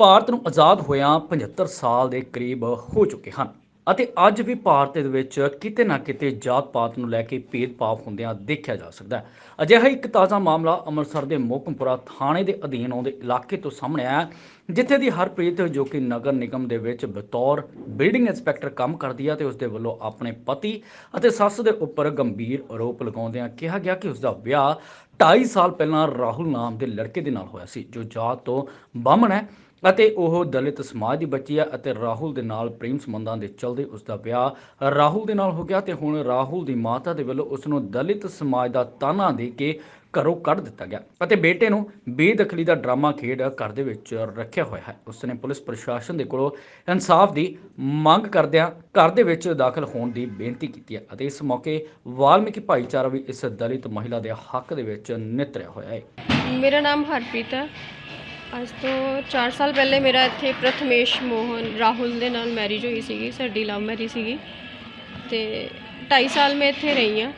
ਭਾਰਤ ਨੂੰ ਆਜ਼ਾਦ ਹੋਇਆਂ 75 ਸਾਲ ਦੇ ਕਰੀਬ ਹੋ ਚੁੱਕੇ ਹਨ ਅਤੇ ਅੱਜ ਵੀ ਭਾਰਤ ਦੇ ਵਿੱਚ ਕਿਤੇ ਨਾ ਕਿਤੇ ਜਾਤ-ਪਾਤ ਨੂੰ ਲੈ ਕੇ ਭੇਦਭਾਵ ਹੁੰਦਿਆਂ ਦੇਖਿਆ ਜਾ ਸਕਦਾ ਹੈ। ਅਜਿਹਾ ਇੱਕ ਤਾਜ਼ਾ ਮਾਮਲਾ ਅੰਮ੍ਰਿਤਸਰ ਦੇ ਮੋਕਮਪੁਰਾ ਥਾਣੇ ਦੇ ਅਧੀਨ ਆਉਂਦੇ ਇਲਾਕੇ ਤੋਂ ਸਾਹਮਣੇ ਆਇਆ ਜਿੱਥੇ ਦੀ ਹਰਪ੍ਰੀਤ, ਜੋ ਕਿ ਨਗਰ ਨਿਗਮ ਦੇ ਵਿੱਚ ਬਤੌਰ ਬਿਲਡਿੰਗ ਇੰਸਪੈਕਟਰ ਕੰਮ ਕਰਦੀ ਹੈ ਤੇ ਉਸ ਦੇ ਵੱਲੋਂ ਆਪਣੇ ਪਤੀ ਅਤੇ ਸੱਸ ਦੇ ਉੱਪਰ ਗੰਭੀਰ ਆਰੋਪ ਲਗਾਉਂਦਿਆਂ ਕਿਹਾ ਗਿਆ ਕਿ ਉਸ ਦਾ ਵਿਆਹ 2.5 ਸਾਲ ਪਹਿਲਾਂ ਰਾਹੁਲ ਨਾਮ ਦੇ ਲੜਕੇ ਦੇ ਨਾਲ ਹੋਇਆ ਸੀ, ਜੋ ਜਾਤ ਤੋਂ ਬਾਹਮਣ ਹੈ। ਅਤੇ ਉਹ ਦਲਿਤ ਸਮਾਜ ਦੀ ਬੱਚੀ ਹੈ ਅਤੇ ਰਾਹੁਲ ਦੇ ਨਾਲ ਪ੍ਰੇਮ ਸੰਬੰਧਾਂ ਦੇ ਚਲਦੇ ਉਸ ਦਾ ਵਿਆਹ ਰਾਹੁਲ ਦੇ ਨਾਲ ਹੋ ਗਿਆ ਤੇ ਹੁਣ ਰਾਹੁਲ ਦੀ ਮਾਤਾ ਦੇ ਵੱਲੋਂ ਉਸ ਨੂੰ ਦਲਿਤ ਸਮਾਜ ਦਾ ਤਾਨਾ ਦੇ ਕੇ ਘਰੋਂ ਕੱਢ ਦਿੱਤਾ ਗਿਆ ਅਤੇ ਬੇਟੇ ਨੂੰ ਬੇਦਖਲੀ ਦਾ ਡਰਾਮਾ ਖੇਡ ਘਰ ਦੇ ਵਿੱਚ ਰੱਖਿਆ ਹੋਇਆ ਹੈ। ਉਸ ਨੇ ਪੁਲਿਸ ਪ੍ਰਸ਼ਾਸਨ ਦੇ ਕੋਲੋਂ ਇਨਸਾਫ ਦੀ ਮੰਗ ਕਰਦਿਆਂ ਘਰ ਦੇ ਵਿੱਚ ਦਾਖਲ ਹੋਣ ਦੀ ਬੇਨਤੀ ਕੀਤੀ ਹੈ ਅਤੇ ਇਸ ਮੌਕੇ ਵਾਲਮੀਕੀ ਭਾਈਚਾਰਾ ਵੀ ਇਸ ਦਲਿਤ ਮਹਿਲਾ ਦੇ ਹੱਕ ਦੇ ਵਿੱਚ ਨਿਤਰਿਆ ਹੋਇਆ ਹੈ। ਮੇਰਾ ਨਾਮ ਹਰਪ੍ਰੀਤ ਹੈ। ਅੱਜ ਤੋਂ 4 ਸਾਲ ਪਹਿਲੇ ਮੇਰਾ ਇੱਥੇ ਪ੍ਰਥਮੇਸ਼ ਮੋਹਨ ਰਾਹੁਲ ਦੇ ਨਾਲ ਮੈਰਿਜ ਹੋਈ ਸੀਗੀ ਸਾਡੀ ਲਵ ਮੈਰਿਜ ਸੀਗੀ। ਤੇ 2.5 ਸਾਲ ਮੈਂ ਇੱਥੇ ਰਹੀ ਹਾਂ।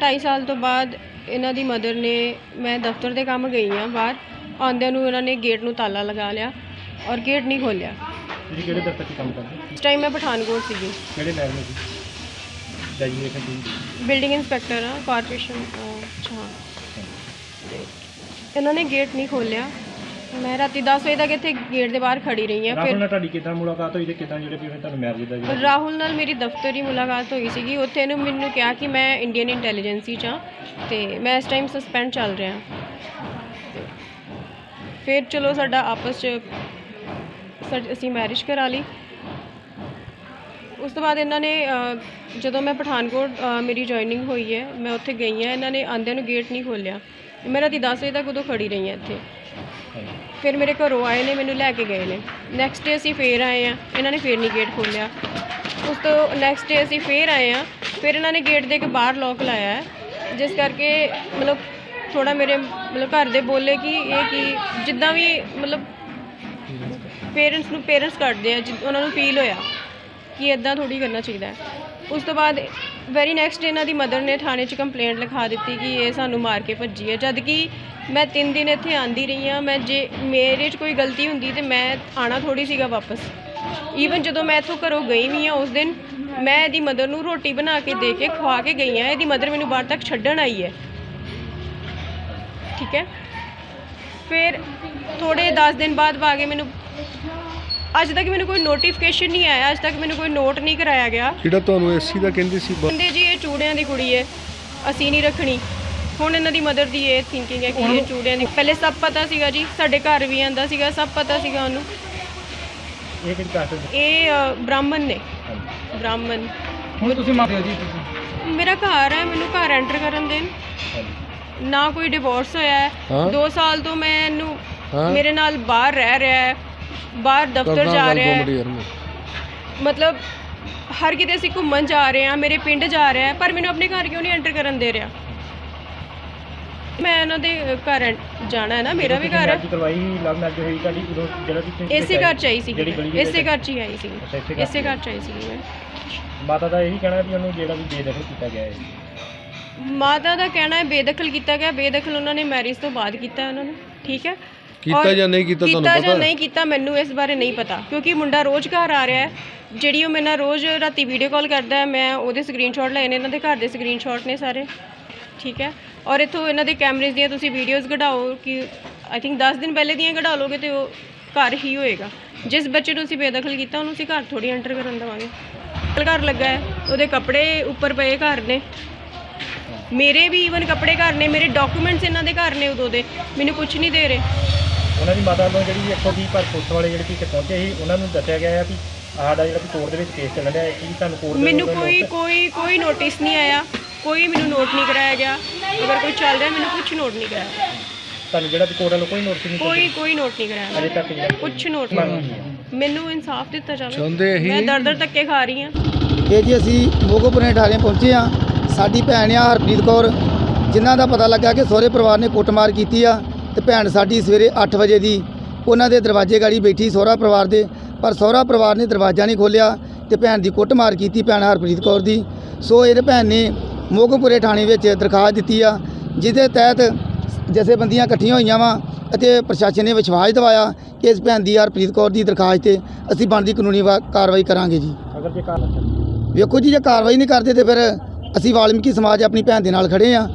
2.5 ਸਾਲ ਤੋਂ ਬਾਅਦ ਇਹਨਾਂ ਦੀ ਮਦਰ ਨੇ ਮੈਂ ਦਫ਼ਤਰ ਦੇ ਕੰਮ ਗਈ ਹਾਂ ਬਾਹਰ। ਆਉਂਦਿਆਂ ਨੂੰ ਇਹਨਾਂ ਨੇ ਗੇਟ ਨੂੰ ਤਾਲਾ ਲਗਾ ਲਿਆ ਔਰ ਗੇਟ ਨਹੀਂ ਖੋਲ੍ਹਿਆ। ਤੁਸੀਂ ਕਿਹੜੇ ਦਫ਼ਤਰ 'ਚ ਕੰਮ ਕਰਦੇ? ਇਸ ਟਾਈਮ ਮੈਂ ਪਠਾਨਕੋਟ ਸੀਗੀ। ਕਿਹੜੇ ਲੈਵਲ 'ਤੇ ਡੈਜੀਨੇਸ਼ਨ ਬਿਲਡਿੰਗ ਇੰਸਪੈਕਟਰ ਹਾਂ ਕਾਰਪੋਰੇਸ਼ਨ ਅੱਛਾ। ਇਹਨਾਂ ਨੇ ਗੇਟ ਨਹੀਂ ਖੋਲ੍ਹਿਆ। ਮੈਂ ਰਾਤੀ 10 ਵਜੇ ਤੱਕ ਇੱਥੇ ਗੇਟ ਦੇ ਬਾਹਰ ਖੜੀ ਰਹੀ ਹਾਂ। ਰਾਹੁਲ ਫਿਰ ਨਾਲ ਤੁਹਾਡੀ ਕਿੱਦਾਂ ਮੁਲਾਕਾਤ ਹੋਈ ਤੇ ਕਿੱਦਾਂ ਜਿਹੜੇ ਵੀ ਤੁਹਾਨੂੰ ਮੈਰਿਜ ਦਾ ਜਿਹੜਾ ਰਾਹੁਲ ਨਾਲ ਮੇਰੀ ਦਫ਼ਤਰੀ ਮੁਲਾਕਾਤ ਹੋਈ ਸੀਗੀ। ਉੱਥੇ ਇਹਨੂੰ ਮੈਨੂੰ ਕਿਹਾ ਕਿ ਮੈਂ ਇੰਡੀਅਨ ਇੰਟੈਲੀਜੈਂਸੀ 'ਚ ਹਾਂ ਤੇ ਮੈਂ ਇਸ ਟਾਈਮ ਸਸਪੈਂਡ ਚੱਲ ਰਿਹਾ। ਤੇ ਫਿਰ ਚਲੋ ਸਾਡਾ ਆਪਸ 'ਚ ਸਾ- ਅਸੀਂ ਮੈਰਿਜ ਕਰਾ ਲਈ। ਉਸ ਤੋਂ ਬਾਅਦ ਇਹਨਾਂ ਨੇ ਅ, ਜਦੋਂ ਮੈਂ ਪਠਾਨਕੋਟ ਅ, ਮੇਰੀ ਜੁਆਇਨਿੰਗ ਹੋਈ ਹੈ ਮੈਂ ਉੱਥੇ ਗਈ ਹਾਂ। ਇਹਨਾਂ ਨੇ ਆਂਦਿਆਂ ਨੂੰ ਗੇਟ ਨਹੀਂ ਖੋਲ੍ਹਿਆ। ਮੈਂ ਰਾਤੀ 10 ਵਜੇ ਤੱਕ ਉਦੋਂ ਖੜੀ ਰਹੀ ਹਾਂ ਇੱਥੇ। ਫਿਰ ਮੇਰੇ ਘਰੋਂ ਆਏ ਨੇ, ਮੈਨੂੰ ਲੈ ਕੇ ਗਏ ਨੇ। ਨੈਕਸਟ ਡੇ ਅਸੀਂ ਫੇਰ ਆਏ ਆ ਇਹਨਾਂ ਨੇ ਫੇਰ ਨਹੀਂ ਗੇਟ ਖੋਲ੍ਹਿਆ। ਉਸ ਤੋਂ ਨੈਕਸਟ ਡੇ ਅਸੀਂ ਫੇਰ ਆਏ ਆ ਫਿਰ ਇਹਨਾਂ ਨੇ ਗੇਟ ਦੇ ਕੇ ਬਾਹਰ ਲੋਕ ਲਾਇਆ ਹੈ। ਜਿਸ ਕਰਕੇ ਮਤਲਬ ਥੋੜਾ ਮੇਰੇ ਮਤਲਬ ਘਰ ਦੇ ਬੋਲੇ ਕਿ ਇਹ ਕੀ ਜਿੱਦਾਂ ਵੀ ਮਤਲਬ ਪੇਰੈਂਟਸ ਨੂੰ ਪੇਰੈਂਟਸ ਕੱਢਦੇ ਆ, ਜਿ- ਉਹਨਾਂ ਨੂੰ ਫੀਲ ਹੋਇਆ ਕਿ ਇਦਾਂ ਥੋੜੀ ਕਰਨਾ ਚਾਹੀਦਾ ਹੈ। ਉਸ ਤੋਂ ਬਾਅਦ ਵੈਰੀ ਨੈਕਸਟ ਇਹਨਾਂ ਦੀ ਮਦਰ ਨੇ ਥਾਣੇ 'ਚ ਕੰਪਲੇਂਟ ਲਿਖਾ ਦਿੱਤੀ ਕਿ ਇਹ ਸਾਨੂੰ ਮਾਰ ਕੇ ਭੱਜੀ ਹੈ। ਜਦ ਕਿ ਮੈਂ 3 ਦਿਨ ਇੱਥੇ ਆਂਦੀ ਰਹੀ ਹਾਂ। ਮੈਂ ਜੇ ਮੇਰੇ 'ਚ ਕੋਈ ਗਲਤੀ ਹੁੰਦੀ ਤੇ ਮੈਂ ਆਣਾ ਥੋੜੀ ਸੀਗਾ ਵਾਪਸ। ਈਵਨ ਜਦੋਂ ਮੈਂ ਇੱਥੋਂ ਘਰੋਂ ਗਈ ਵੀ ਹਾਂ ਉਸ ਦਿਨ, ਮੈਂ ਇਹਦੀ ਮਦਰ ਨੂੰ ਰੋਟੀ ਬਣਾ ਕੇ ਦੇ ਕੇ ਖਵਾ ਕੇ ਗਈ ਹਾਂ। ਇਹਦੀ ਮਦਰ ਮੈਨੂੰ ਬਾਹਰ ਤੱਕ ਛੱਡਣ ਆਈ ਹੈ। ਠੀਕ ਹੈ? ਫਿਰ ਥੋੜੇ 10 ਦਿਨ ਬਾਅਦ ਵਾ ਕੇ ਮੈਨੂੰ ਅੱਜ ਤੱਕ ਮੈਨੂੰ ਕੋਈ ਨੋਟੀਫਿਕੇਸ਼ਨ ਨਹੀਂ ਆਇਆ ਅੱਜ ਤੱਕ ਮੈਨੂੰ ਕੋਈ ਨੋਟ ਨਹੀਂ ਕਰਾਇਆ ਗਿਆ। ਜਿਹੜਾ ਤੁਹਾਨੂੰ ਐਸਸੀ ਦਾ ਕਹਿੰਦੇ ਸੀ ਬ- ਕਹਿੰਦੇ ਜੀ ਇਹ ਚੂੜਿਆਂ ਦੀ ਕੁੜੀ ਹੈ ਅਸੀਂ ਨਹੀਂ ਰੱਖਣੀ। ਹੁਣ ਇਹਨਾਂ ਦੀ ਮਦਰ ਦੀ ਇਹ ਥਿੰਕਿੰਗ ਹੈ ਕਿ ਇਹ ਚੂੜਿਆਂ ਦੀ ਪਹਿਲੇ ਸਭ ਪਤਾ ਸੀਗਾ ਜੀ ਸਾਡੇ ਘਰ ਵੀ ਆਂਦਾ ਸੀਗਾ ਸਭ ਪਤਾ ਸੀਗਾ ਉਹਨੂੰ। ਇਹ ਕਿਹੜੀ ਕਾਸਟ ਹੈ ਇਹ ਅ, ਬ੍ਰਾਹਮਣ ਨੇ। ਬ੍ਰਾਹਮਣ। ਹੁਣ ਤੁਸੀਂ ਮੰਨਦੇ ਹੋ ਜੀ ਤੁਸੀਂ? ਮੇਰਾ ਘਰ ਹੈ ਮੈਨੂੰ ਘਰ ਐਂਟਰ ਕਰਨ ਦੇਣ। ਨਾ ਕੋਈ ਡਿਵੋਰਸ ਹੋਇਆ ਹੈ। ਹਾਂ? 2 ਸਾਲ ਤੋਂ ਮੈਂ ਇਹਨੂੰ ਹਾਂ? ਮੇਰੇ ਨਾਲ ਬਾਹਰ ਰਹਿ ਰਿਹਾ ਹੈ। ਬਾਹਰ ਦਫ਼ਤਰ ਜਾ ਰਿਹਾ ਹੈ। ਮਤਲਬ ਹਰ ਕਿਤੇ ਅਸੀਂ ਘੁੰਮਣ ਜਾ ਰਹੇ ਹਾਂ ਮੇਰੇ ਪਿੰਡ ਜਾ ਰਿਹਾ ਪਰ ਮੈਨੂੰ ਆਪਣੇ ਘਰ ਕਿਉਂ ਨਹੀਂ ਐਂਟਰ ਕਰਨ ਦੇ ਰਿਹਾ? ਮੈਂ ਇਹਨਾਂ ਦੇ ਘਰ ਜਾਣਾ ਹੈ ਨਾ ਮੇਰਾ ਵੀ ਘਰ ਹੈ। ਕਰਵਾਈ ਲਵ ਮੈਰਿਜ ਹੋਈ ਤੁਹਾਡੀ ਉਦੋਂ ਜਿਹੜਾ ਤੁਸੀਂ ਇਸੇ ਘਰ ਚ ਆਈ ਸੀ ਇਸੇ ਘਰ ਚ ਹੀ ਆਈ ਸੀ ਇਸੇ ਘਰ ਚ ਆਈ ਸੀ ਮੈਂ। ਮਾਤਾ ਦਾ ਇਹੀ ਕਹਿਣਾ ਵੀ ਉਹਨੂੰ ਜਿਹੜਾ ਵੀ ਬੇਦਖਲ ਕੀਤਾ ਗਿਆ ਹੈ। ਮਾਤਾ ਦਾ ਕਹਿਣਾ ਹੈ ਬੇਦਖਲ ਕੀਤਾ ਗਿਆ ਬੇਦਖਲ ਉਹਨਾਂ ਨੇ ਮੈਰਿਜ ਤੋਂ ਬਾਅਦ ਕੀਤਾ ਹੈ ਉਹਨਾਂ ਨੇ ਠੀਕ ਹੈ? ਕੀਤਾ ਔਰ ਜਾਂ ਨਹੀਂ ਕੀਤਾ ਤੁਹਾਨੂੰ ਕੀਤਾ ਜਾਂ? ਨਹੀਂ ਕੀਤਾ ਮੈਨੂੰ ਇਸ ਬਾਰੇ ਨਹੀਂ ਪਤਾ ਕਿਉਂਕਿ ਮੁੰਡਾ ਰੋਜ਼ ਘਰ ਆ ਰਿਹਾ ਹੈ। ਜਿਹੜੀ ਉਹ ਮੇਰੇ ਨਾਲ ਰੋਜ਼ ਰਾਤੀ ਵੀਡੀਓ ਕਾਲ ਕਰਦਾ ਹੈ ਮੈਂ ਉਹਦੇ ਸਕਰੀਨਸ਼ਾਟ ਲਏ ਨੇ ਇਹਨਾਂ ਦੇ ਘਰ ਦੇ ਸਕਰੀਨਸ਼ਾਟ ਨੇ ਸਾਰੇ। ਠੀਕ ਹੈ? ਔਰ ਇੱਥੋਂ ਇਹਨਾਂ ਦੇ ਕੈਮਰੇਜ਼ ਦੀਆਂ ਤੁਸੀਂ ਵੀਡੀਓਜ਼ ਕਢਾਓ ਕਿ ਆਈ ਥਿੰਕ 10 ਦਿਨ ਪਹਿਲੇ ਦੀਆਂ ਕਢਾ ਲੋਗੇ ਤੇ ਉਹ ਘਰ ਹੀ ਹੋਏਗਾ। ਜਿਸ ਬੱਚੇ ਨੂੰ ਅਸੀਂ ਬੇਦਖਲ ਕੀਤਾ ਉਹਨੂੰ ਅਸੀਂ ਘਰ ਥੋੜੀ ਐਂਟਰ ਕਰਨ ਦੇਵਾਂਗੇ। ਘਰ ਲੱਗਾ ਹੈ ਉਹਦੇ ਕੱਪੜੇ ਉੱਪਰ ਪਏ ਘਰ ਨੇ। ਮੇਰੇ ਵੀ ਈਵਨ ਕੱਪੜੇ ਘਰ ਨੇ ਮੇਰੇ ਡਾਕੂਮੈਂਟਸ ਇਹਨਾਂ ਦੇ ਘਰ ਨੇ ਉਦੋਂ ਦੇ। ਮੈਨੂੰ ਕੁਝ ਨਹੀਂ ਦੇ ਰਹੇ। ਉਹਨਾਂ ਦੀ ਮਾਤਾ ਵੱਲੋਂ ਜਿਹੜੀ ਇੱਥੋਂ ਦੀ ਪਰ ਪੁਲਿਸ ਵਾਲੇ ਜਿਹੜੇ ਕਿ ਪਹੁੰਚੇ ਸੀ ਉਹਨਾਂ ਨੂੰ ਦੱਸਿਆ ਗਿਆ ਹੈ ਵੀ ਸਾਡਾ ਜਿਹੜਾ ਕੋਰਟ ਦੇ ਵਿੱਚ ਕੇਸ ਚੱਲ ਰਿਹਾ ਹੈ ਕੀ ਤੁਹਾਨੂੰ ਕੋਰਟ ਦੇ ਮੈਨੂੰ ਕੋਈ ਕੋਈ ਕੋਈ ਨੋਟਿਸ ਨਹੀਂ ਆਇਆ। ਕੋਈ ਮੈਨੂੰ ਨੋਟ ਨਹੀਂ ਕਰਾਇਆ ਗਿਆ। ਅਗਰ ਕੋਈ ਚੱਲ ਰਿਹਾ ਮੈਨੂੰ ਕੁਝ ਨੋਟ ਨਹੀਂ ਕਰਾਇਆ ਤੁਹਾਨੂੰ ਜਿਹੜਾ ਕੋਰਟ ਵੱਲੋਂ ਕੋਈ ਨੋਟਿਸ ਨਹੀਂ ਕੋਈ ਕੋਈ ਨੋਟ ਨਹੀਂ ਕਰਾਇਆ ਅਜੇ ਤੱਕ ਜਿਹੜਾ ਕੁਝ ਨੋਟ ਨਹੀਂ ਮੈਨੂੰ ਇਨਸਾਫ ਦਿੱਤਾ ਜਾਵੇ। ਚਾਹੁੰਦੇ ਇਹੀ ਮੈਂ ਦਰ ਦਰ ਧੱਕੇ ਖਾ ਰਹੀ ਹਾਂ। ਇਹ ਜੀ ਅਸੀਂ ਮੋਗੋਪੁਰੇ ਠਾਣੇ ਪਹੁੰਚੇ ਆ ਸਾਡੀ ਭੈਣ ਆ ਹਰਪ੍ਰੀਤ ਕੌਰ ਜਿਨ੍ਹਾਂ ਦਾ ਪਤਾ ਲੱਗਾ ਕਿ ਸਹੁਰੇ ਪਰਿਵਾਰ ਨੇ ਕੁੱਟਮਾਰ ਕੀਤੀ ਆ ਤੇ ਭੈਣ ਸਾਡੀ ਸਵੇਰੇ 8 ਵਜੇ ਦੀ ਉਹਨਾਂ ਦੇ ਦਰਵਾਜ਼ੇ ਗਾੜੀ ਬੈਠੀ ਸਹੁਰਾ ਪਰਿਵਾਰ ਦੇ ਪਰ ਸਹੁਰਾ ਪਰਿਵਾਰ ਨੇ ਦਰਵਾਜ਼ਾ ਨਹੀਂ ਖੋਲ੍ਹਿਆ ਤੇ ਭੈਣ ਦੀ ਕੁੱਟਮਾਰ ਕੀਤੀ ਭੈਣ ਹਰਪ੍ਰੀਤ ਕੌਰ ਦੀ। ਸੋ ਇਹਦੇ ਭੈਣ ਨੇ ਮੋਗੋਪੁਰੇ ਥਾਣੇ ਵਿੱਚ ਦਰਖਾਸਤ ਦਿੱਤੀ ਆ ਜਿਹਦੇ ਤਹਿਤ ਜਥੇਬੰਦੀਆਂ ਇਕੱਠੀਆਂ ਹੋਈਆਂ ਵਾ ਅਤੇ ਪ੍ਰਸ਼ਾਸਨ ਨੇ ਵਿਸ਼ਵਾਸ ਦਿਵਾਇਆ ਕਿ ਇਸ ਭੈਣ ਦੀ ਹਰਪ੍ਰੀਤ ਕੌਰ ਦੀ ਦਰਖਾਸਤ ਤੇ ਅਸੀਂ ਬਣਦੀ ਕਾਨੂੰਨੀ ਕਾਰਵਾਈ ਕਰਾਂਗੇ ਜੀ। ਅਗਰ ਜੇ ਵੇਖੋ ਜੀ ਜੇ ਕਾਰਵਾਈ ਨਹੀਂ ਕਰਦੇ ਤੇ ਫਿਰ ਅਸੀਂ ਵਾਲਮੀਕੀ ਸਮਾਜ ਆਪਣੀ ਭੈਣ ਦੇ ਨਾਲ ਖੜੇ ਆ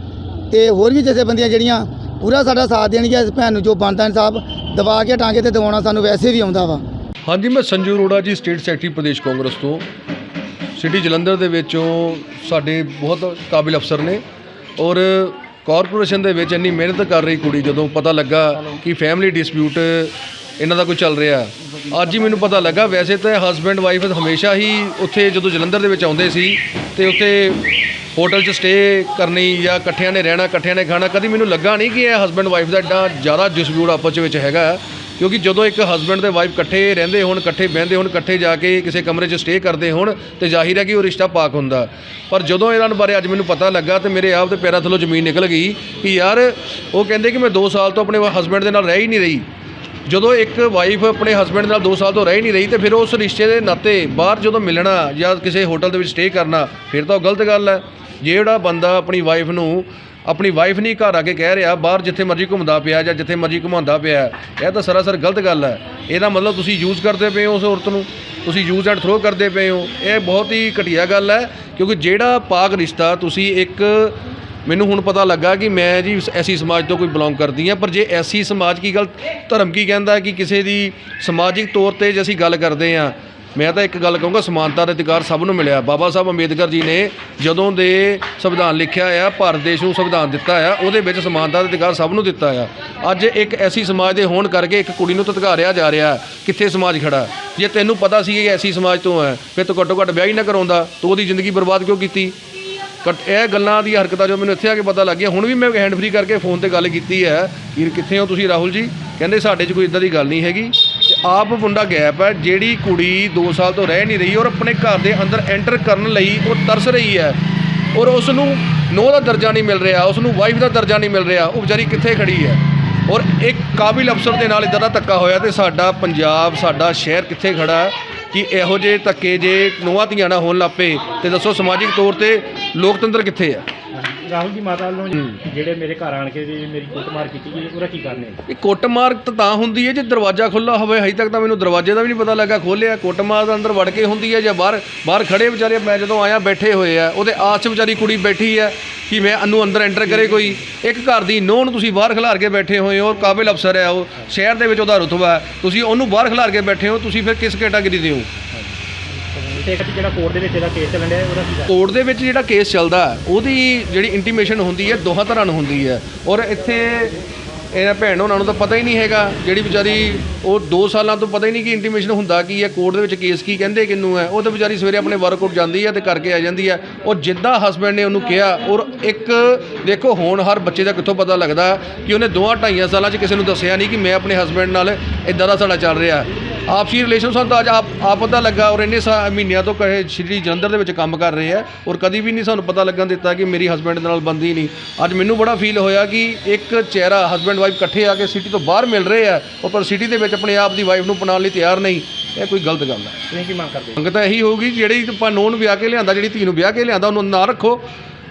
ਤੇ ਹੋਰ ਵੀ ਜਥੇਬੰਦੀਆਂ ਜਿਹੜੀਆਂ ਪੂਰਾ ਸਾਡਾ ਸਾਥ ਦੇਣਗੀਆਂ ਇਸ ਭੈਣ ਨੂੰ ਜੋ ਬਣਦਾ ਇਨਸਾਫ ਦਵਾ ਕੇ ਟਾਂਗੇ ਤੇ ਦਵਾਉਣਾ ਸਾਨੂੰ ਵੈਸੇ ਵੀ ਆਉਂਦਾ ਵਾ। ਹਾਂਜੀ, ਮੈਂ ਸੰਜੂ ਅਰੋੜਾ ਜੀ ਸਟੇਟ ਸੈਕਟਰੀ ਪ੍ਰਦੇਸ਼ ਕਾਂਗਰਸ ਤੋਂ। ਸਿਟੀ ਜਲੰਧਰ ਦੇ ਵਿੱਚੋਂ ਸਾਡੇ ਬਹੁਤ ਕਾਬਿਲ ਅਫਸਰ ਨੇ ਔਰ ਕਾਰਪੋਰੇਸ਼ਨ ਦੇ ਵਿੱਚ ਇੰਨੀ ਮਿਹਨਤ ਕਰ ਰਹੀ ਕੁੜੀ ਜਦੋਂ ਪਤਾ ਲੱਗਾ ਕਿ ਫੈਮਿਲੀ ਡਿਸਪਿਊਟ ਇਹਨਾਂ ਦਾ ਕੋਈ ਚੱਲ ਰਿਹਾ। ਅੱਜ ਹੀ ਮੈਨੂੰ ਪਤਾ ਲੱਗਾ, ਵੈਸੇ ਤਾਂ ਹਸਬੈਂਡ ਵਾਈਫ ਹਮੇਸ਼ਾ ਹੀ ਉੱਥੇ ਜਦੋਂ ਜਲੰਧਰ ਦੇ ਵਿੱਚ ਆਉਂਦੇ ਸੀ ਤੇ ਉੱਥੇ ਹੋਟਲ 'ਚ ਸਟੇ ਕਰਨੀ ਜਾਂ ਇਕੱਠਿਆਂ ਨੇ ਰਹਿਣਾ, ਇਕੱਠਿਆਂ ਨੇ ਖਾਣਾ, ਕਦੀ ਮੈਨੂੰ ਲੱਗਾ ਨਹੀਂ ਕਿ ਇਹ ਹਸਬੈਂਡ ਵਾਈਫ ਦਾ ਐਡਾ ਜ਼ਿਆਦਾ ਡਿਸਪਿਊਟ ਆਪਸ ਦੇ ਵਿੱਚ ਹੈਗਾ। ਕਿਉਂਕਿ ਜਦੋਂ ਇੱਕ ਹਸਬੈਂਡ ਤੇ ਵਾਈਫ ਇਕੱਠੇ ਰਹਿੰਦੇ ਹੋਣ, ਇਕੱਠੇ ਬਹਿੰਦੇ ਹੋਣ, ਇਕੱਠੇ ਜਾ ਕੇ ਕਿਸੇ ਕਮਰੇ 'ਚ ਸਟੇ ਕਰਦੇ ਹੋਣ, ਤੇ ਜ਼ਾਹਿਰ ਹੈ ਕਿ ਉਹ ਰਿਸ਼ਤਾ ਪਾਕ ਹੁੰਦਾ। ਪਰ ਜਦੋਂ ਇਹਨਾਂ ਬਾਰੇ ਅੱਜ ਮੈਨੂੰ ਪਤਾ ਲੱਗਾ ਤੇ ਮੇਰੇ ਆਪ ਤੇ ਪੈਰਾਂ ਥੱਲੋਂ ਜ਼ਮੀਨ ਨਿਕਲ ਗਈ ਕਿ ਯਾਰ, ਉਹ ਕਹਿੰਦੇ ਕਿ ਮੈਂ 2 ਸਾਲ ਤੋਂ ਆਪਣੇ ਹਸਬੈਂਡ ਦੇ ਨਾਲ ਰਹਿ ਹੀ ਨਹੀਂ ਰਹੀ। ਜਦੋਂ ਇੱਕ ਵਾਈਫ ਆਪਣੇ ਹਸਬੈਂਡ ਨਾਲ 2 ਸਾਲ ਤੋਂ ਰਹਿ ਨਹੀਂ ਰਹੀ ਤੇ ਫਿਰ ਉਸ ਰਿਸ਼ਤੇ ਦੇ ਨਾਤੇ ਬਾਹਰ ਜਦੋਂ ਮਿਲਣਾ ਜਾਂ ਕਿਸੇ ਹੋਟਲ ਦੇ ਵਿੱਚ ਸਟੇ ਕਰਨਾ, ਫਿਰ ਤਾਂ ਉਹ ਗਲਤ ਗੱਲ ਹੈ। ਜਿਹੜਾ ਬੰਦਾ ਆਪਣੀ ਵਾਈਫ ਨੂੰ ਆਪਣੀ ਵਾਈਫ ਨਹੀਂ ਘਰ ਆ ਕੇ ਕਹਿ ਰਿਹਾ, ਬਾਹਰ ਜਿੱਥੇ ਮਰਜ਼ੀ ਘੁੰਮਦਾ ਪਿਆ ਜਾਂ ਜਿੱਥੇ ਮਰਜ਼ੀ ਘੁਮਾਉਂਦਾ ਪਿਆ, ਇਹ ਤਾਂ ਸਰਾਸਰ ਗਲਤ ਗੱਲ ਹੈ। ਇਹਦਾ ਮਤਲਬ ਤੁਸੀਂ ਯੂਜ਼ ਕਰਦੇ ਪਏ ਹੋ ਉਸ ਔਰਤ ਨੂੰ, ਤੁਸੀਂ ਯੂਜ਼ ਐਂਡ ਥਰੋ ਕਰਦੇ ਪਏ ਹੋ। ਇਹ ਬਹੁਤ ਹੀ ਘਟੀਆ ਗੱਲ ਹੈ, ਕਿਉਂਕਿ ਜਿਹੜਾ ਪਾਕ ਰਿਸ਼ਤਾ ਤੁਸੀਂ ਇੱਕ ਮੈਨੂੰ ਹੁਣ ਪਤਾ ਲੱਗਾ ਕਿ ਮੈਂ ਜੀ ਐਸੀ ਸਮਾਜ ਤੋਂ ਕੋਈ ਬਿਲੋਂਗ ਕਰਦੀ ਹਾਂ, ਪਰ ਜੇ ਐਸੀ ਸਮਾਜ ਕੀ ਗੱਲ, ਧਰਮ ਕੀ ਕਹਿੰਦਾ ਕਿ ਕਿਸੇ ਦੀ ਸਮਾਜਿਕ ਤੌਰ ਤੇ ਜੇ ਅਸੀਂ ਗੱਲ ਕਰਦੇ ਹਾਂ, ਮੈਂ ਤਾਂ ਇੱਕ ਗੱਲ ਕਹੂੰਗਾ, ਸਮਾਨਤਾ ਦਾ ਅਧਿਕਾਰ ਸਭ ਨੂੰ ਮਿਲਿਆ। ਬਾਬਾ ਸਾਹਿਬ ਅੰਬੇਦਕਰ ਜੀ ਨੇ ਜਦੋਂ ਦੇ ਸੰਵਿਧਾਨ ਲਿਖਿਆ ਆ, ਭਾਰਤ ਦੇਸ਼ ਨੂੰ ਸੰਵਿਧਾਨ ਦਿੱਤਾ ਆ, ਉਹਦੇ ਵਿੱਚ ਸਮਾਨਤਾ ਦਾ ਅਧਿਕਾਰ ਸਭ ਨੂੰ ਦਿੱਤਾ ਆ। ਅੱਜ ਇੱਕ ਐਸੀ ਸਮਾਜ ਦੇ ਹੋਣ ਕਰਕੇ ਇੱਕ ਕੁੜੀ ਨੂੰ ਧਤਕਾਰਿਆ ਜਾ ਰਿਹਾ, ਕਿੱਥੇ ਸਮਾਜ ਖੜਾ? ਜੇ ਤੈਨੂੰ ਪਤਾ ਸੀ ਕਿ ਐਸੀ ਸਮਾਜ ਤੋਂ ਹੈ ਫਿਰ ਤੂੰ ਘੱਟੋ ਘੱਟ ਵਿਆਹ ਹੀ ਨਾ ਕਰਾਉਂਦਾ, ਤੂੰ ਉਹਦੀ ਜ਼ਿੰਦਗੀ ਬਰਬਾਦ ਕਿਉਂ ਕੀਤੀ? ਕਟ ਇਹ ਗੱਲਾਂ ਦੀ ਹਰਕਤਾਂ ਜੋ ਮੈਨੂੰ ਇੱਥੇ ਆ ਕੇ ਪਤਾ ਲੱਗੀਆਂ ਹੁਣ ਵੀ ਮੈਂ ਹੈਂਡ ਫ੍ਰੀ ਕਰਕੇ ਫੋਨ ਤੇ ਗੱਲ ਕੀਤੀ ਹੈ। ਕਿ ਕਿੱਥੇ ਹੋ ਤੁਸੀਂ, ਰਾਹੁਲ ਜੀ? ਕਹਿੰਦੇ ਸਾਡੇ 'ਚ ਕੋਈ ਇਦਾਂ ਦੀ ਗੱਲ ਨਹੀਂ ਹੈਗੀ। ਤੇ ਆਪ ਮੁੰਡਾ ਗੈਪ ਹੈ, ਜਿਹੜੀ ਕੁੜੀ 2 ਸਾਲ ਤੋਂ ਰਹਿ ਨਹੀਂ ਰਹੀ ਔਰ ਆਪਣੇ ਘਰ ਦੇ ਅੰਦਰ ਐਂਟਰ ਕਰਨ ਲਈ ਉਹ ਤਰਸ ਰਹੀ ਹੈ। ਔਰ ਉਸ ਨੂੰ ਨੋ ਦਾ ਦਰਜਾ ਨਹੀਂ ਮਿਲ ਰਿਹਾ ਉਸ ਨੂੰ ਵਾਈਫ ਦਾ ਦਰਜਾ ਨਹੀਂ ਮਿਲ ਰਿਹਾ, ਉਹ ਵਿਚਾਰੀ ਕਿੱਥੇ ਖੜੀ ਹੈ? ਔਰ ਇੱਕ ਕਾਬਿਲ ਅਫਸਰ ਦੇ ਨਾਲ ਇਦਾਂ ਦਾ ਧੱਕਾ ਹੋਇਆ ਤੇ ਸਾਡਾ ਪੰਜਾਬ, ਸਾਡਾ ਸ਼ਹਿਰ ਕਿੱਥੇ ਖੜਾ ਹੈ? ਕਿ ਇਹੋ ਜਿਹੇ ਧੱਕੇ ਜੇ ਨੋਹਾਂ ਧੀਆਂ ਨਾ ਹੋਣ ਲੱਪੇ ਤੇ ਦੱਸੋ ਸਮਾਜਿਕ ਤੌਰ ਤੇ ਲੋਕਤੰਤਰ ਕਿੱਥੇ ਆ? ਰਾਹੁਲ ਜੀ ਮਾਤਾ ਵੱਲੋਂ ਜਿਹੜੇ ਮੇਰੇ ਘਰ ਆਣ ਕੇ ਜੀ ਮੇਰੀ ਕੁੱਟਮਾਰ ਕੀਤੀ ਗਈ ਉਹਦਾ ਕੀ ਕਾਰਨ ਇਹ ਕੁੱਟਮਾਰ ਤਾਂ ਤਾਂ ਹੁੰਦੀ ਹੈ ਜੇ ਦਰਵਾਜ਼ਾ ਖੁੱਲਾ ਹੋਵੇ ਹਜੇ ਤੱਕ ਤਾਂ ਮੈਨੂੰ ਦਰਵਾਜ਼ੇ ਦਾ ਵੀ ਨਹੀਂ ਪਤਾ ਲੱਗਾ ਖੋਲਿਆ ਕੁੱਟਮਾਰ ਦਾ ਅੰਦਰ ਵੜ ਕੇ ਹੁੰਦੀ ਹੈ ਜਾਂ ਬਾਹਰ ਬਾਹਰ ਖੜੇ ਵਿਚਾਰੇ ਮੈਂ ਜਦੋਂ ਆਇਆ ਬੈਠੇ ਹੋਏ ਆ ਉਹਦੇ ਆਸ ਵਿਚਾਰੀ ਕੁੜੀ ਬੈਠੀ ਹੈ ਕਿ ਮੈਂ ਅਨੂੰ ਅੰਦਰ ਐਂਟਰ ਕਰੇ ਕੋਈ। ਇੱਕ ਘਰ ਦੀ ਨੋਹ ਨੂੰ ਤੁਸੀਂ ਬਾਹਰ ਖਿਲਾਰ ਕੇ ਬੈਠੇ ਹੋਏ ਹੋ ਕਾਬਿਲ ਅਫਸਰ ਹੈ ਉਹ ਸ਼ਹਿਰ ਦੇ ਵਿੱਚ ਉਹਦਾ ਰੁਤਬਾ ਤੁਸੀਂ ਉਹਨੂੰ ਬਾਹਰ ਖਿਲਾਰ ਕੇ ਬੈਠੇ ਹੋ ਤੁਸੀਂ ਫਿਰ ਕਿਸ ਕੈਟਾਗਰੀ ਦੇ ਹੋ? ਤੇ ਜਿਹੜਾ ਕੋਰਟ ਦੇ ਵਿੱਚ ਇਹਦਾ ਕੇਸ ਚੱਲਣ ਡਿਆ ਉਹਦਾ ਕੀ ਕੋਰਟ ਦੇ ਵਿੱਚ ਜਿਹੜਾ ਕੇਸ ਚੱਲਦਾ ਹੈ, ਉਹਦੀ ਜਿਹੜੀ ਇੰਟੀਮੇਸ਼ਨ ਹੁੰਦੀ ਹੈ ਦੋਹਾਂ ਤਰ੍ਹਾਂ ਨੂੰ ਹੁੰਦੀ ਹੈ। ਔਰ ਇੱਥੇ ਇਹ ਭੈਣ ਉਹਨਾਂ ਨੂੰ ਤਾਂ ਪਤਾ ਹੀ ਨਹੀਂ ਹੈਗਾ ਜਿਹੜੀ ਵਿਚਾਰੀ ਉਹ 2 ਸਾਲਾਂ ਤੋਂ ਪਤਾ ਹੀ ਨਹੀਂ ਕਿ ਇੰਟੀਮੇਸ਼ਨ ਹੁੰਦਾ ਕੀ ਹੈ ਕੋਰਟ ਦੇ ਵਿੱਚ ਕੇਸ ਕੀ ਕਹਿੰਦੇ ਕਿੰਨੂੰ ਹੈ। ਉਹ ਤਾਂ ਵਿਚਾਰੀ ਸਵੇਰੇ ਆਪਣੇ ਵਰਕਆਊਟ ਜਾਂਦੀ ਹੈ ਤੇ ਕਰਕੇ ਆ ਜਾਂਦੀ ਹੈ। ਔਰ ਜਿੱਦਾਂ ਹਸਬੈਂਡ ਨੇ ਉਹਨੂੰ ਕਿਹਾ ਔਰ ਇੱਕ ਦੇਖੋ ਹੁਣ ਹਰ ਬੱਚੇ ਦਾ ਕਿੱਥੋਂ ਪਤਾ ਲੱਗਦਾ ਕਿ ਉਹਨੇ ਦੋਹਾਂ ਢਾਈਆਂ ਸਾਲਾਂ 'ਚ ਕਿਸੇ ਨੂੰ ਦੱਸਿਆ ਨਹੀਂ ਕਿ ਮੈਂ ਆਪਣੇ ਹਸਬੈਂਡ ਨਾਲ ਇਦਾਂ ਦਾ ਸਾਡਾ ਚੱਲ ਰਿਹਾ। ਆਪਸੀ ਰਿਲੇਸ਼ਨ ਸਾਨੂੰ ਤਾਂ ਅੱਜ ਆਪ ਆਪ ਪਤਾ ਲੱਗਾ ਔਰ ਇੰਨੇ ਸਾ ਮਹੀਨਿਆਂ ਤੋਂ ਕਹੇ ਸ਼੍ਰੀ ਜਲੰਧਰ ਦੇ ਵਿੱਚ ਕੰਮ ਕਰ ਰਹੇ ਆ ਔਰ ਕਦੀ ਵੀ ਨਹੀਂ ਸਾਨੂੰ ਪਤਾ ਲੱਗਣ ਦਿੱਤਾ ਕਿ ਮੇਰੀ ਹਸਬੈਂਡ ਦੇ ਨਾਲ ਬੰਦੀ ਨਹੀਂ। ਅੱਜ ਮੈਨੂੰ ਬੜਾ ਫੀਲ ਹੋਇਆ ਕਿ ਇੱਕ ਚਿਹਰਾ ਹਸਬੈਂਡ ਵਾਈਫ ਇਕੱਠੇ ਆ ਕੇ ਸਿਟੀ ਤੋਂ ਬਾਹਰ ਮਿਲ ਰਹੇ ਆ ਉਹ ਪਰ ਸਿਟੀ ਦੇ ਵਿੱਚ ਆਪਣੇ ਆਪ ਦੀ ਵਾਈਫ ਨੂੰ ਅਪਣਾਉਣ ਲਈ ਤਿਆਰ ਨਹੀਂ ਇਹ ਕੋਈ ਗਲਤ ਗੱਲ ਹੈ ਤੁਸੀਂ ਕੀ ਮੰਗ ਕਰਦੇ ਮੰਗ ਤਾਂ ਇਹੀ ਹੋਊਗੀ ਜਿਹੜੀ ਆਪਾਂ ਨੂੰਹ ਨੂੰ ਵਿਆਹ ਕੇ ਲਿਆਂਦਾ ਜਿਹੜੀ ਧੀ ਨੂੰ ਵਿਆਹ ਕੇ ਲਿਆਂਦਾ ਉਹਨੂੰ ਨਾ ਰੱਖੋ।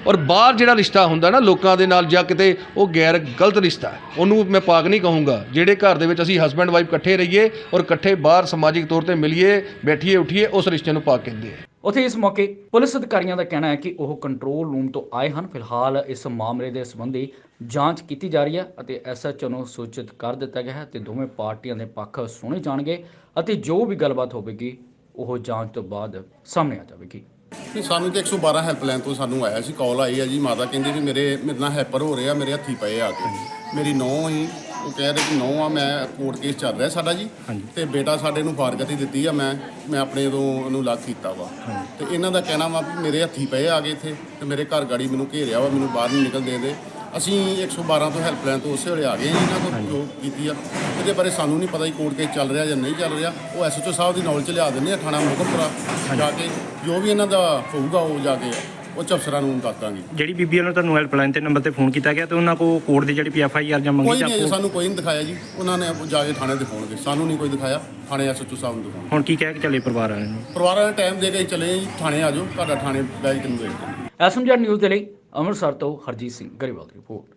ਔਰ ਬਾਹਰ ਜਿਹੜਾ ਰਿਸ਼ਤਾ ਹੁੰਦਾ ਨਾ ਲੋਕਾਂ ਦੇ ਨਾਲ ਜਾਂ ਕਿਤੇ, ਉਹ ਗੈਰ ਗਲਤ ਰਿਸ਼ਤਾ ਹੈ। ਉਹਨੂੰ ਮੈਂ ਪਾਕ ਨਹੀਂ ਕਹੂੰਗਾ, ਜਿਹੜੇ ਘਰ ਦੇ ਵਿੱਚ ਅਸੀਂ ਹਸਬੈਂਡ ਵਾਈਫ ਇਕੱਠੇ ਰਹੀਏ ਔਰ ਇਕੱਠੇ ਬਾਹਰ ਸਮਾਜਿਕ ਤੌਰ ਤੇ ਮਿਲੀਏ, ਬੈਠੀਏ, ਉਠੀਏ, ਉਸ ਰਿਸ਼ਤੇ ਨੂੰ ਪਾਕ ਕਹਿੰਦੇ ਆ। ਉੱਥੇ ਇਸ ਮੌਕੇ ਪੁਲਿਸ ਅਧਿਕਾਰੀਆਂ ਦਾ ਕਹਿਣਾ ਹੈ ਕਿ ਉਹ ਕੰਟਰੋਲ ਰੂਮ ਤੋਂ ਆਏ ਹਨ। ਫਿਲਹਾਲ ਇਸ ਮਾਮਲੇ ਦੇ ਸੰਬੰਧੀ ਜਾਂਚ ਕੀਤੀ ਜਾ ਰਹੀ ਹੈ ਅਤੇ ਐਸਐਚਓ ਨੂੰ ਸੂਚਿਤ ਕਰ ਦਿੱਤਾ ਗਿਆ ਹੈ ਤੇ ਦੋਵੇਂ ਪਾਰਟੀਆਂ ਦੇ ਪੱਖ ਸੁਣੇ ਜਾਣਗੇ ਅਤੇ ਜੋ ਵੀ ਗੱਲਬਾਤ ਹੋਵੇਗੀ, ਉਹ ਜਾਂਚ ਤੋਂ ਬਾਅਦ ਸਾਹਮਣੇ ਆ ਜਾਵੇਗੀ। ਨਹੀਂ ਸਾਨੂੰ ਤੇ 112 ਹੈਲਪਲਾਈਨ ਤੋਂ ਸਾਨੂੰ ਆਇਆ ਸੀ ਕਾਲ ਆਈ ਆ ਜੀ ਮਾਤਾ ਕਹਿੰਦੀ ਵੀ ਮੇਰੇ ਮੇਰੇ ਨਾਲ ਹੈਪਰ ਹੋ ਰਿਹਾ ਮੇਰੇ ਹੱਥੀ ਪਏ ਆ ਕੇ। ਮੇਰੀ ਨੌਂ ਹੀ ਉਹ ਕਹਿ ਰਹੇ ਕਿ ਨੌਂ ਆ ਮੈਂ ਕੋਰਟ ਕੇਸ ਚੱਲ ਰਿਹਾ ਸਾਡਾ ਜੀ। ਤੇ ਬੇਟਾ ਸਾਡੇ ਨੂੰ ਫਾਰਗਤੀ ਦਿੱਤੀ ਆ ਮੈਂ ਮੈਂ ਆਪਣੇ ਤੋਂ ਉਹਨੂੰ ਲੱਗ ਕੀਤਾ ਵਾ। ਤੇ ਇਹਨਾਂ ਦਾ ਕਹਿਣਾ ਵਾ ਵੀ ਮੇਰੇ ਹੱਥੀ ਪਏ ਆ ਗਏ ਇੱਥੇ ਤੇ ਮੇਰੇ ਘਰ ਗਾੜੀ ਮੈਨੂੰ ਘੇਰਿਆ ਵਾ ਮੈਨੂੰ ਬਾਹਰ ਨਹੀਂ ਨਿਕਲ ਦੇ ਦੇ। ਅਸੀਂ 112 ਤੋਂ ਹੈਲਪਲਾਈਨ ਤੋਂ ਉਸੇ ਵੇਲੇ ਆ ਗਏ ਹਾਂ ਜੀ, ਇਹਨਾਂ ਕੋਲ ਜੋ ਕੀਤੀ ਆ। ਇਹਦੇ ਬਾਰੇ ਸਾਨੂੰ ਨਹੀਂ ਪਤਾ ਜੀ ਕੋਰਟ ਕੇਸ ਚੱਲ ਰਿਹਾ ਜਾਂ ਨਹੀਂ ਚੱਲ ਰਿਹਾ। ਉਹ ਐਸਐਚਓ ਸਾਹਿਬ ਦੀ ਨੌਲੇਜ ਚ ਲਿਆ ਦਿੰਦੇ ਆ ਥਾਣਾ ਮੁਕਮਪੁਰਾ ਜਾ ਕੇ। ਜੋ ਵੀ ਇਹਨਾਂ ਦਾ ਹੋਊਗਾ ਉਹ ਜਾ ਕੇ ਉੱਚ ਅਫਸਰਾਂ ਨੂੰ ਦੱਸਾਂਗੇ ਜਿਹੜੀ ਬੀਬੀ ਵੱਲੋਂ ਤੁਹਾਨੂੰ ਹੈਲਪਲਾਈਨ ਤੇ ਨੰਬਰ ਤੇ ਫੋਨ ਕੀਤਾ ਗਿਆ ਤੇ ਉਹਨਾਂ ਕੋ ਕੋਰਟ ਦੀ ਜਿਹੜੀ ਪੀ ਐਫ ਆਈ ਆਰ ਜਾਂ ਮੰਗੀ ਕੋਈ ਜਾਂ ਨਹੀਂ ਸਾਨੂੰ ਕੋਈ ਨਹੀਂ ਦਿਖਾਇਆ ਜੀ। ਉਹਨਾਂ ਨੇ ਜਾ ਕੇ ਥਾਣੇ ਦਿਖਾਉਣਗੇ। ਸਾਨੂੰ ਨਹੀਂ ਕੋਈ ਦਿਖਾਇਆ। ਥਾਣੇ ਐਸਐਚਓ ਸਾਹਿਬ ਨੂੰ ਦਿਖਾਉਣਗੇ। ਹੁਣ ਕੀ ਕਹਿ ਕੇ ਚੱਲੇ ਪਰਿਵਾਰ ਵਾਲਿਆਂ ਨੂੰ? ਪਰਿਵਾਰਾਂ ਨੇ ਟਾਈਮ ਦੇ ਕੇ ਚਲੇ ਜੀ। ਥਾਣੇ ਆ ਜਾਓ। ਤੁਹਾਡਾ ਥਾਣੇ ਬੈਠ ਕੇ ਨੂੰ ਕਰਾਂਗੇ ਐਸਐਮਜੀ ਨਿਊਜ਼ ਦੇ ਲਈ ਅੰਮ੍ਰਿਤਸਰ ਤੋਂ ਹਰਜੀਤ ਸਿੰਘ ਗਰੇਵਾਲ ਦੀ ਰਿਪੋਰਟ।